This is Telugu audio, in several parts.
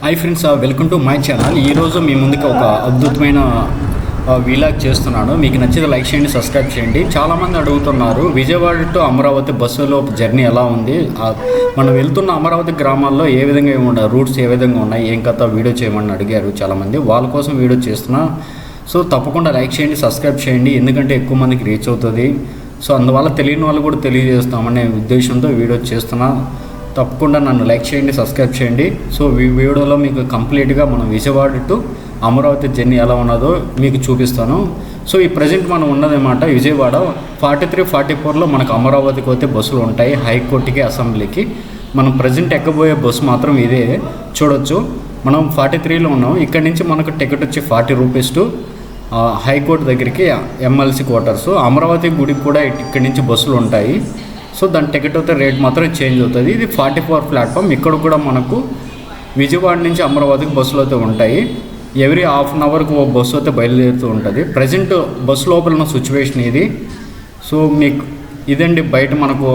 Hi friends welcome to my channel ఈరోజు మీ ముందుకు ఒక అద్భుతమైన uh, వీలాగ్ చేస్తున్నాను. మీకు నచ్చితే లైక్ చేయండి సబ్స్క్రైబ్ చేయండి. చాలామంది అడుగుతున్నారు విజయవాడ టు అమరావతి బస్సులో జర్నీ ఎలా ఉంది? మనం వెళ్తున్న అమరావతి గ్రామాల్లో ఏ విధంగా ఉన్నాయి రూట్స్ ఏ విధంగా ఉన్నాయి? ఏం కథ? వీడియో చేయమని అడిగారు చాలామంది. వాళ్ళ కోసం వీడియో చేస్తున్నా. సో తప్పకుండా లైక్ చేయండి సబ్స్క్రైబ్ చేయండి. ఎందుకంటే ఎక్కువ మందికి రీచ్ అవుతుంది. సో అందువల్ల తెలియని వాళ్ళు కూడా తెలియజేస్తామనే ఉద్దేశంతో వీడియో చేస్తున్నా. తప్పకుండా నన్ను లైక్ చేయండి సబ్స్క్రైబ్ చేయండి. సో ఈ వీడియోలో మీకు కంప్లీట్గా మనం విజయవాడ టు అమరావతి జర్నీ ఎలా ఉన్నదో మీకు చూపిస్తాను. సో ఈ ప్రజెంట్ మనం ఉన్నదన్నమాట విజయవాడ. ఫార్టీ త్రీ ఫార్టీ ఫోర్లో మనకు అమరావతికి పోతే బస్సులు ఉంటాయి. హైకోర్టుకి అసెంబ్లీకి. మనం ప్రజెంట్ ఎక్కబోయే బస్సు మాత్రం ఇదే. చూడొచ్చు. మనం ఫార్టీ త్రీలో ఉన్నాం. ఇక్కడ నుంచి మనకు టికెట్ వచ్చి forty rupees to high court దగ్గరికి ఎమ్మెల్సీ క్వార్టర్స్ అమరావతి గుడికి కూడా ఇక్కడి నుంచి బస్సులు ఉంటాయి. సో దాని టికెట్ అయితే రేట్ మాత్రం చేంజ్ అవుతుంది. ఇది ఫార్టీ ఫోర్ ప్లాట్ఫామ్ ఇక్కడ కూడా మనకు విజయవాడ నుంచి అమరావతికి బస్సులు అయితే ఉంటాయి. ఎవ్రీ హాఫ్ అన్ అవర్కి ఓ బస్సు అయితే బయలుదేరుతూ ఉంటుంది. ప్రజెంట్ బస్సు లోపల ఉన్న సిచ్యువేషన్ ఇది. సో మీకు ఇదండి బయట మనకు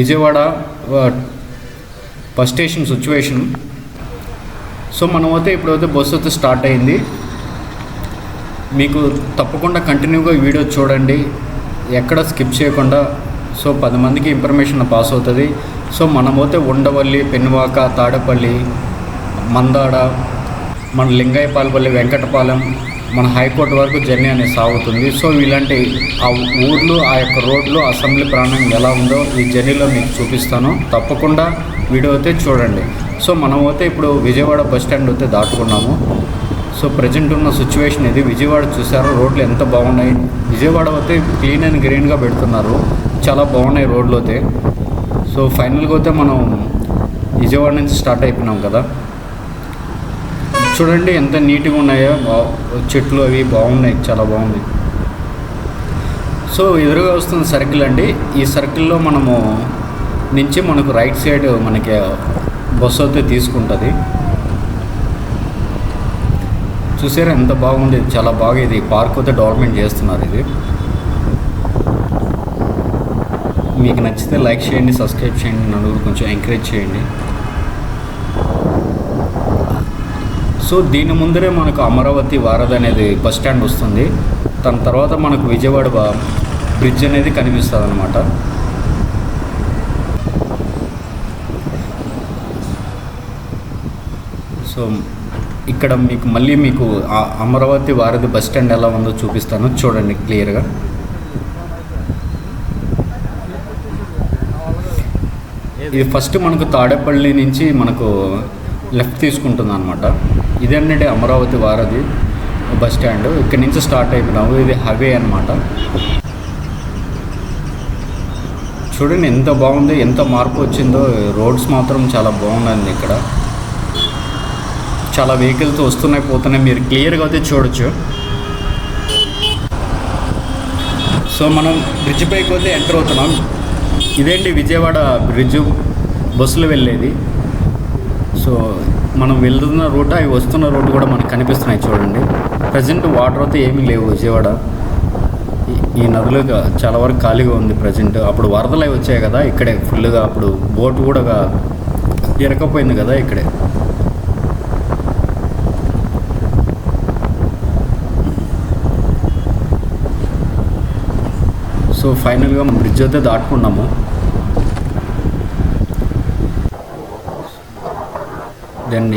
Vijayawada bus station situation so మనం అయితే ఇప్పుడైతే బస్సు అయితే స్టార్ట్ అయింది. మీకు తప్పకుండా కంటిన్యూగా వీడియో చూడండి. ఎక్కడ స్కిప్ చేయకుండా సో పది మందికి ఇన్ఫర్మేషన్ పాస్ అవుతుంది. సో మనమైతే ఉండవల్లి పెనువాక తాడపల్లి మందాడ మన లింగాయపాలపల్లి వెంకటపాలెం మన హైకోర్టు వరకు జర్నీ అనేది సాగుతుంది. సో ఇలాంటి ఆ ఊర్లు ఆ యొక్క రోడ్లు అసెంబ్లీ ప్రాంగణం ఎలా ఉందో ఈ జర్నీలో మీకు చూపిస్తాను. తప్పకుండా వీడియో అయితే చూడండి. సో మనం అయితే ఇప్పుడు విజయవాడ బస్ స్టాండ్ అయితే దాటుకున్నాము. సో ప్రజెంట్ ఉన్న సిచ్యువేషన్ ఇది విజయవాడ చూసారు? రోడ్లు ఎంత బాగున్నాయి? విజయవాడ అయితే క్లీన్ అండ్ గ్రీన్గా పెడుతున్నారు. చాలా బాగున్నాయి రోడ్లు అయితే. సో ఫైనల్గా అయితే మనం విజయవాడ నుంచి స్టార్ట్ అయిపోయినాం కదా. చూడండి ఎంత నీట్గా ఉన్నాయో. బా చెట్లు అవి బాగున్నాయి చాలా బాగుంది సో ఎదురుగా వస్తున్న సర్కిల్ అండి. ఈ సర్కిల్లో మనము నుంచి మనకు రైట్ సైడ్ మనకి బస్సు అయితే తీసుకుంటుంది. చూసారా ఎంత బాగుంది. చాలా బాగా ఇది పార్క్ అయితే డెవలప్మెంట్ చేస్తున్నారు ఇది. మీకు నచ్చితే లైక్ చేయండి సబ్స్క్రైబ్ చేయండి నలుగురు కొంచెం ఎంకరేజ్ చేయండి. సో దీని ముందరే మనకు అమరావతి వారధి అనేది బస్ స్టాండ్ వస్తుంది. దాని తర్వాత మనకు విజయవాడ బ్రిడ్జ్ అనేది కనిపిస్తుంది అనమాట సో ఇక్కడ మీకు మళ్ళీ మీకు అమరావతి వారధి బస్ స్టాండ్ ఎలా ఉందో చూపిస్తాను. చూడండి క్లియర్గా. ఇది ఫస్ట్ మనకు తాడేపల్లి నుంచి మనకు లెఫ్ట్ తీసుకుంటుంది అనమాట ఇదేంటంటే అమరావతి వారధి బస్ స్టాండ్. ఇక్కడ నుంచి స్టార్ట్ అయిపోయినాము. ఇది హైవే అనమాట చూడండి ఎంత బాగుంది ఎంత మార్పు వచ్చిందో. రోడ్స్ మాత్రం చాలా బాగుందండి ఇక్కడ. చాలా వెహికల్స్ వస్తున్నాయి పోతున్నాయి. మీరు క్లియర్గా అయితే చూడొచ్చు. సో మనం బ్రిడ్జ్ పైకి అయితే ఎంటర్ అవుతున్నాం. ఇదేంటి విజయవాడ బ్రిడ్జ్? బస్సులు వెళ్ళేది. సో మనం వెళ్తున్న రూట్ అవి వస్తున్న రూట్ కూడా మనకు కనిపిస్తున్నాయి చూడండి. ప్రజెంట్ వాటర్ అయితే ఏమీ లేవు విజయవాడ. ఈ- ఈ నదులు చాలా వరకు ఖాళీగా ఉంది ప్రజెంట్. అప్పుడు వరదలు అవి వచ్చాయి కదా ఇక్కడే ఫుల్గా అప్పుడు బోట్ కూడా ఇరకపోయింది కదా ఇక్కడే. సో ఫైనల్గా బ్రిడ్జ్ అయితే దాటుకున్నాము. దెన్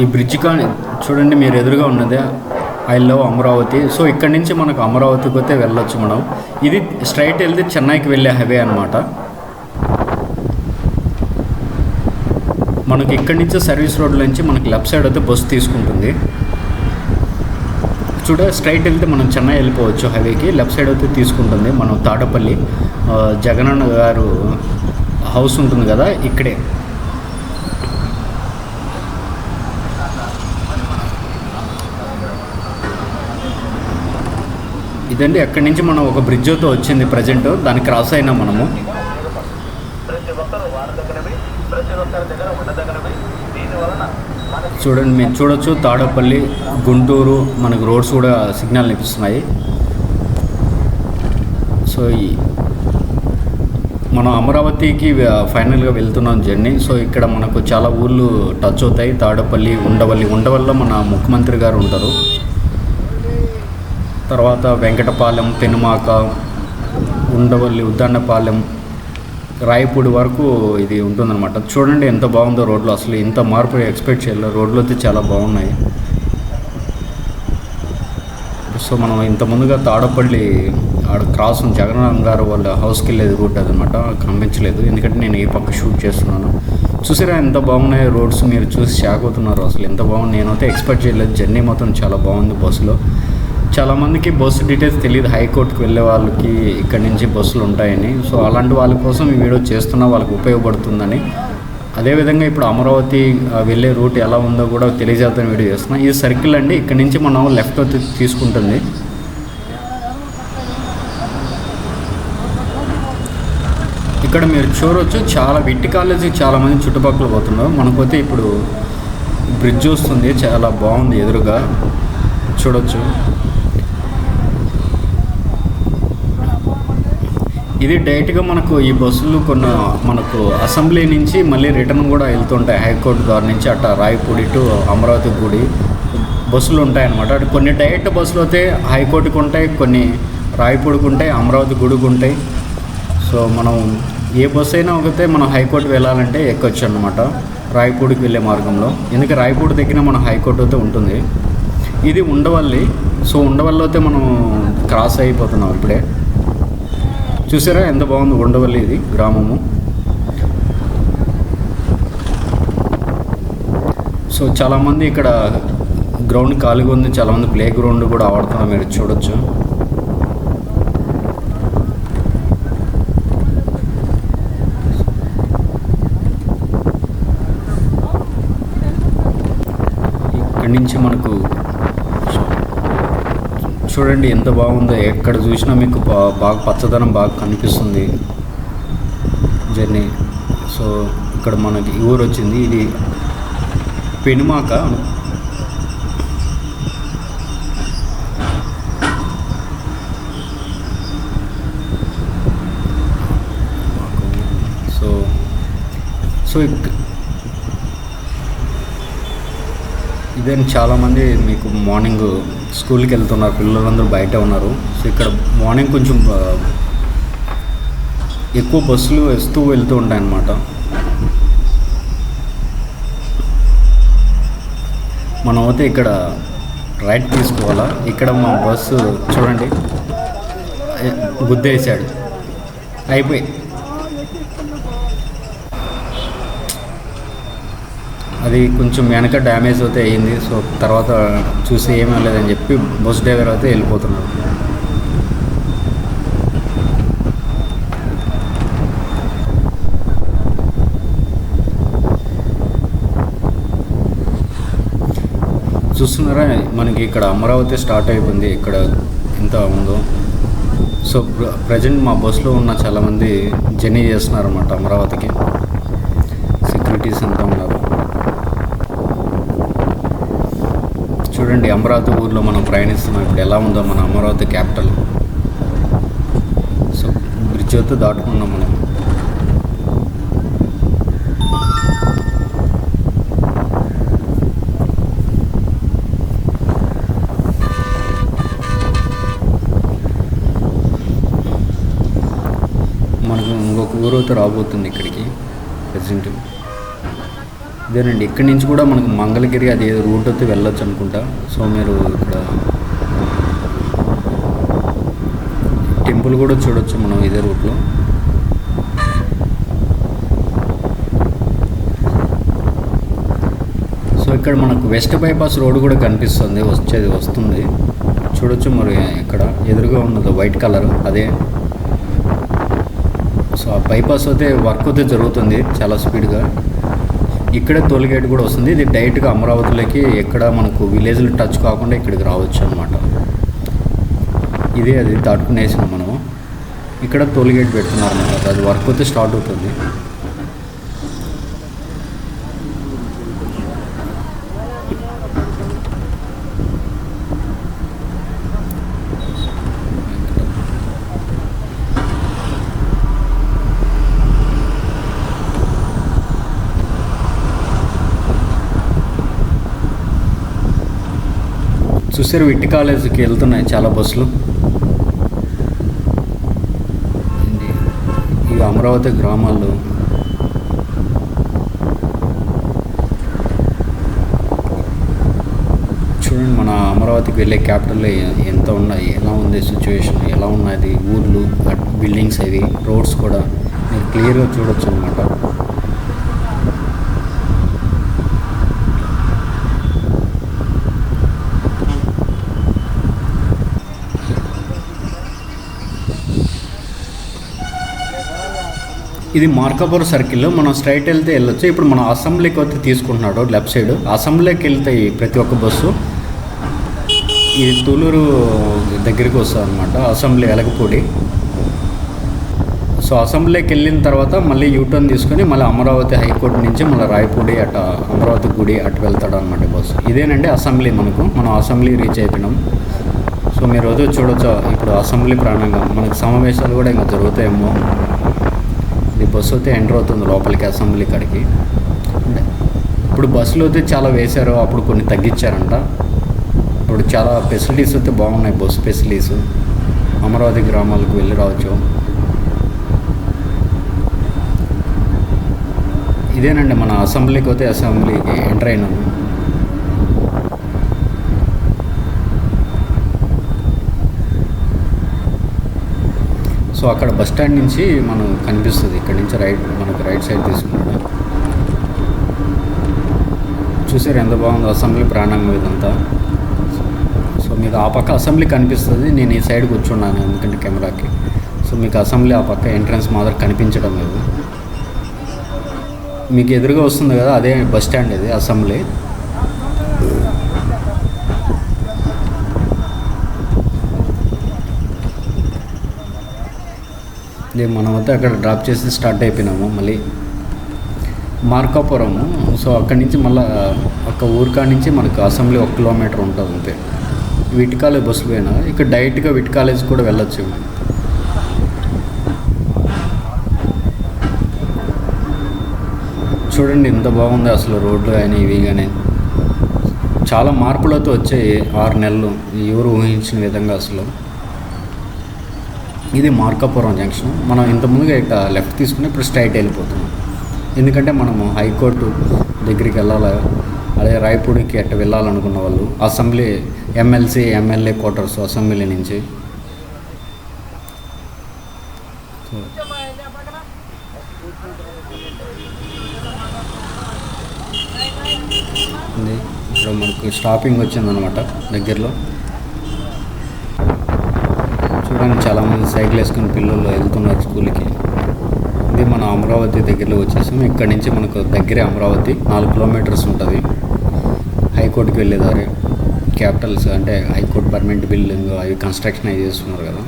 ఈ బ్రిడ్జ్ కానీ చూడండి మీరు ఎదురుగా ఉన్నదే ఐ లవ్ అమరావతి. సో ఇక్కడ నుంచి మనకు అమరావతికి అయితే వెళ్ళొచ్చు మనం. ఇది స్ట్రైట్ వెళ్తే చెన్నైకి వెళ్ళే హైవే అనమాట మనకి ఇక్కడి నుంచి సర్వీస్ రోడ్ నుంచి మనకి లెఫ్ట్ సైడ్ అయితే బస్సు తీసుకుంటుంది. చూడ స్ట్రైట్ వెళ్తే మనం చెన్నై వెళ్ళిపోవచ్చు హైవేకి. లెఫ్ట్ సైడ్ అయితే తీసుకుంటుంది మనం తాడపల్లి. జగనన్న గారు హౌస్ ఉంటుంది కదా ఇక్కడే. ఇదండి అక్కడి నుంచి మనం ఒక బ్రిడ్జ్ అయితే వచ్చింది ప్రజెంట్ దాన్ని క్రాస్ అయినా మనము. ప్రతి ఒక్కరు వారి దగ్గర ప్రతి ఒక్కరి దగ్గర ఉండదగ్గరవి దీని వలన చూడండి మీరు చూడొచ్చు తాడపల్లి గుంటూరు మనకు రోడ్స్ కూడా సిగ్నల్ నిపిస్తున్నాయి సో ఈ మనం అమరావతికి ఫైనల్గా వెళ్తున్నాం జర్నీ. సో ఇక్కడ మనకు చాలా ఊళ్ళు టచ్ అవుతాయి. తాడపల్లి ఉండవల్లి. ఉండవల్లిలో మన ముఖ్యమంత్రి గారు ఉంటారు. తర్వాత వెంకటపాలెం పెనుమాక ఉండవల్లి ఉద్దానపాలెం రాయపూడి వరకు ఇది ఉంటుందన్నమాట. చూడండి ఎంత బాగుందో రోడ్లు. అసలు ఇంత మార్పు ఎక్స్పెక్ట్ చేయలేదు. రోడ్లు అయితే చాలా బాగున్నాయి. సో మనం ఇంత ముందుగా తాడపల్లి ఆడ క్రాస్ ఉంది. జగన్ గారు వాళ్ళ హౌస్కి వెళ్ళేది రూట్ అదనమాట కనిపించలేదు. ఎందుకంటే నేను ఏ పక్క షూట్ చేస్తున్నాను. చూసారా ఎంత బాగున్నాయి రోడ్స్. మీరు చూసి షాక్ అవుతున్నారు. అసలు ఎంత బాగుంది. నేనైతే ఎక్స్పెక్ట్ చేయలేదు. జర్నీ మొత్తం చాలా బాగుంది బస్సులో. చాలామందికి బస్సు డీటెయిల్స్ తెలియదు హైకోర్టుకి వెళ్ళే వాళ్ళకి ఇక్కడ నుంచి బస్సులు ఉంటాయని. సో అలాంటి వాళ్ళ కోసం ఈ వీడియో చేస్తున్న వాళ్ళకి ఉపయోగపడుతుందని. అదేవిధంగా ఇప్పుడు అమరావతి వెళ్ళే రూట్ ఎలా ఉందో కూడా తెలియజేద్దాం వీడియో చేస్తున్నా. ఇది సర్కిల్ అండి ఇక్కడ నుంచి మనం లెఫ్ట్ తీసుకుంటుంది. ఇక్కడ మీరు చూడవచ్చు చాలా విట్టి కాలేజీ చాలామంది చుట్టుపక్కల పోతున్నారు. మనకైతే ఇప్పుడు బ్రిడ్జ్ వస్తుంది చాలా బాగుంది ఎదురుగా. చూడొచ్చు. ఇది డైరెక్ట్గా మనకు ఈ బస్సులు కొన్ని మనకు అసెంబ్లీ నుంచి మళ్ళీ రిటర్న్ కూడా వెళ్తుంటాయి. హైకోర్టు ద్వారా నుంచి అట్ట రాయపూడి టు అమరావతి గుడి బస్సులు ఉంటాయన్నమాట. అటు కొన్ని డైరెక్ట్ బస్సులు అయితే హైకోర్టుకు ఉంటాయి కొన్ని రాయపూడికి ఉంటాయి అమరావతి గుడికి ఉంటాయి. సో మనం ఏ బస్సు అయినా ఒకతే మనం హైకోర్టు వెళ్ళాలంటే ఎక్కొచ్చు అనమాట రాయపూడికి వెళ్ళే మార్గంలో. ఎందుకంటే రాయపూడి దగ్గర మన హైకోర్టు అయితే ఉంటుంది. ఇది ఉండవల్లి. సో ఉండవల్లి అయితే మనం క్రాస్ అయిపోతున్నాం ఇప్పుడే. చూసారా ఎంత బాగుంది ఉండవల్లి ఇది గ్రామము. సో చాలామంది ఇక్కడ గ్రౌండ్ ఖాళీగా ఉంది చాలామంది ప్లే గ్రౌండ్ కూడా ఆడుతున్నారు మీరు చూడొచ్చు. ఇక్కడి నుంచి మనకు చూడండి ఎంత బాగుందో. ఎక్కడ చూసినా మీకు బాగా పచ్చదనం బాగా కనిపిస్తుంది జర్నీ. సో ఇక్కడ మనకి ఈ ఊరు వచ్చింది. ఇది పెనుమాక సో సో ఇదే చాలామంది మీకు మార్నింగ్ స్కూల్కి వెళ్తున్నారు పిల్లలందరూ బయట ఉన్నారు. సో ఇక్కడ మార్నింగ్ కొంచెం ఎక్కువ బస్సులు వస్తూ వెళ్తూ ఉంటాయి అన్నమాట మనం అయితే ఇక్కడ రైట్ తీసుకోవాలా? ఇక్కడ మా బస్సు చూడండి గుద్దేశాడు. అయిపోయి అది కొంచెం వెనక డ్యామేజ్ అయితే అయ్యింది సో తర్వాత చూసి ఏమీ లేదని చెప్పి బస్ డ్రైవర్ అయితే వెళ్ళిపోతున్నాడు చూస్తున్నారా? మనకి ఇక్కడ అమరావతి స్టార్ట్ అయిపోయింది. ఇక్కడ ఎంత ఉందో. సో ప్రజెంట్ మా బస్సులో ఉన్న చాలామంది జర్నీ చేస్తున్నారన్నమాట అమరావతికి. సెక్యూరిటీస్ అంతా ఉన్నారు. చూడండి అమరావతి ఊర్లో మనం ప్రయాణిస్తున్నాం. ఇప్పుడు ఎలా ఉందో మన అమరావతి క్యాపిటల్. సో బ్రిడ్జ్ అయితే దాటుకున్నాం మనం. మనకు ఇంకొక ఊరు అయితే రాబోతుంది ఇక్కడికి. ప్రజెంట్. ఇదేనండి. ఇక్కడి నుంచి కూడా మనకు మంగళగిరి అది రూట్ అయితే వెళ్ళొచ్చు అనుకుంటా. సో మీరు ఇక్కడ టెంపుల్ కూడా చూడొచ్చు మనం ఇదే రూట్లో. సో ఇక్కడ మనకు వెస్ట్ బైపాస్ రోడ్ కూడా కనిపిస్తుంది. వచ్చేది వస్తుంది. చూడొచ్చు మరి ఇక్కడ ఎదురుగా ఉన్నది వైట్ కలర్ అదే. సో ఆ బైపాస్ అయితే వర్క్ అయితే జరుగుతుంది చాలా స్పీడ్గా. ఇక్కడే టోల్ గేట్ కూడా వస్తుంది. ఇది డైరెక్ట్గా అమరావతిలోకి ఎక్కడ మనకు విలేజ్లు టచ్ కాకుండా ఇక్కడికి రావచ్చు అనమాట ఇదే అది దాటుకునేసాం మనము. ఇక్కడ టోల్ గేట్ పెడుతున్నారు అనమాట అది వర్క్ అయితే స్టార్ట్ అవుతుంది. చూసారు విట్టి కాలేజీకి వెళ్తున్నాయి చాలా బస్సులు. ఈ అమరావతి గ్రామాల్లో చూడండి మన అమరావతికి వెళ్ళే క్యాపిటల్లో ఎంత ఉన్నాయి ఎలా ఉంది సిచ్యువేషన్ ఎలా ఉన్నది ఊర్లు బిల్డింగ్స్ అవి రోడ్స్ కూడా మీరు క్లియర్గా చూడొచ్చు అనమాట ఇది మార్కాపూర్ సర్కిల్లో మనం స్ట్రైట్ వెళ్తే వెళ్ళొచ్చు. ఇప్పుడు మనం అసెంబ్లీకి వచ్చి తీసుకుంటున్నాడు లెఫ్ట్ సైడ్. అసెంబ్లీకి వెళ్తాయి ప్రతి ఒక్క బస్సు ఇది తూలూరు దగ్గరికి వస్తుంది అనమాట అసెంబ్లీ వెలగపూడి సో అసెంబ్లీకి వెళ్ళిన తర్వాత మళ్ళీ యూటర్న్ తీసుకొని మళ్ళీ అమరావతి హైకోర్టు నుంచి మళ్ళీ రాయపూడి అట అమరావతి గుడి అటు వెళ్తాడు అనమాట బస్సు. ఇదేనండి అసెంబ్లీ మనకు. మనం అసెంబ్లీ రీచ్ అయిపోయినాం. సో మీరు రోజు చూడొచ్చు. ఇప్పుడు అసెంబ్లీ ప్రాణంగా మనకు సమావేశాలు కూడా ఇంకా జరుగుతాయేమో. ఇది బస్సు అయితే ఎంటర్ అవుతుంది లోపలికి అసెంబ్లీ కాడికి. అంటే ఇప్పుడు బస్సులు అయితే చాలా వేశారు అప్పుడు కొన్ని తగ్గించారంట. ఇప్పుడు చాలా ఫెసిలిటీస్ అయితే బాగున్నాయి బస్సు ఫెసిలిటీస్. అమరావతి గ్రామాలకు వెళ్ళి రావచ్చు. ఇదేనండి మన అసెంబ్లీకి అయితే అసెంబ్లీకి ఎంటర్ అయినాము సో అక్కడ బస్ స్టాండ్ నుంచి మనం కనిపిస్తుంది. ఇక్కడ నుంచి రైట్ మనకు రైట్ సైడ్ తీసుకుంటే. చూసారు ఎంత బాగుందో అసెంబ్లీ ప్రాణంగం ఇదంతా సో మీకు ఆ పక్క అసెంబ్లీ కనిపిస్తుంది. నేను ఈ సైడ్ కూర్చున్నాను ఎందుకంటే కెమెరాకి. సో మీకు అసెంబ్లీ ఆ పక్క ఎంట్రన్స్ మాత్రం కనిపించడం లేదు. మీకు ఎదురుగా వస్తుంది కదా అదే బస్ స్టాండ్ ఇది అసెంబ్లీ. మనమైతే అక్కడ డ్రాప్ చేసి స్టార్ట్ అయిపోయినాము మళ్ళీ మార్కాపురము. సో అక్కడి నుంచి మళ్ళీ ఒక ఊరికాడ నుంచి మనకు అసెంబ్లీ ఒక కిలోమీటర్ ఉంటుంది అంతే. విట్ కాలేజ్ బస్సులు పోయినా. ఇక్కడ డైరెక్ట్గా విట్ కాలేజ్ కూడా వెళ్ళొచ్చు. చూడండి ఎంత బాగుంది అసలు రోడ్లు కానీ ఇవి కానీ. చాలా మార్పులతో వచ్చాయి ఆరు నెలలు. ఎవరు ఊహించిన విధంగా అసలు. ఇది మార్కాపురం జంక్షన్. మనం ఇంతకుముందుగా ఇట్లా లెఫ్ట్ తీసుకుని ఇప్పుడు స్ట్రైట్ వెళ్ళిపోతున్నాం. ఎందుకంటే మనము హైకోర్టు దగ్గరికి వెళ్ళాలి? అదే రాయపూడికి అట్ట వెళ్ళాలనుకున్న వాళ్ళు assembly MLC MLA quarters assembly నుంచి. ఇప్పుడు మనకు స్టాపింగ్ వచ్చిందనమాట దగ్గరలో. చూడండి చాలామంది సైకిల్ వేసుకుని పిల్లలు వెళ్తున్నారు స్కూల్కి. ఇది మన అమరావతి దగ్గరలో వచ్చేసాం. ఇక్కడ నుంచి మనకు దగ్గరే అమరావతి. నాలుగు కిలోమీటర్స్ ఉంటుంది. హైకోర్టుకి వెళ్ళేదారి క్యాపిటల్స్ అంటే హైకోర్టు పర్మనెంట్ బిల్డింగ్ అవి కన్స్ట్రక్షన్ అవి చేస్తున్నారు కదా.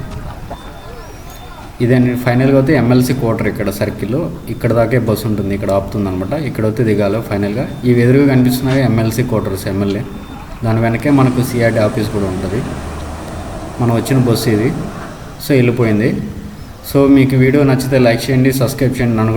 ఇదండి ఫైనల్గా అయితే ఎమ్మెల్సీ క్వార్టర్ ఇక్కడ సర్కిల్లో. ఇక్కడ దాకే బస్సు ఉంటుంది. ఇక్కడ ఆపుతుంది అనమాట ఇక్కడ అయితే దిగాలి ఫైనల్గా. ఈ ఎదురుగా కనిపిస్తున్నాయి ఎమ్మెల్సీ క్వార్టర్స్ ఎమ్మెల్యే. దాని వెనకే మనకు సిఆర్టీ ఆఫీస్ కూడా ఉంటుంది. మనం వచ్చిన బస్సు ఇది. సో వెళ్ళిపోయింది. సో మీకు వీడియో నచ్చితే లైక్ చేయండి సబ్స్క్రైబ్ చేయండి నన్ను కూడా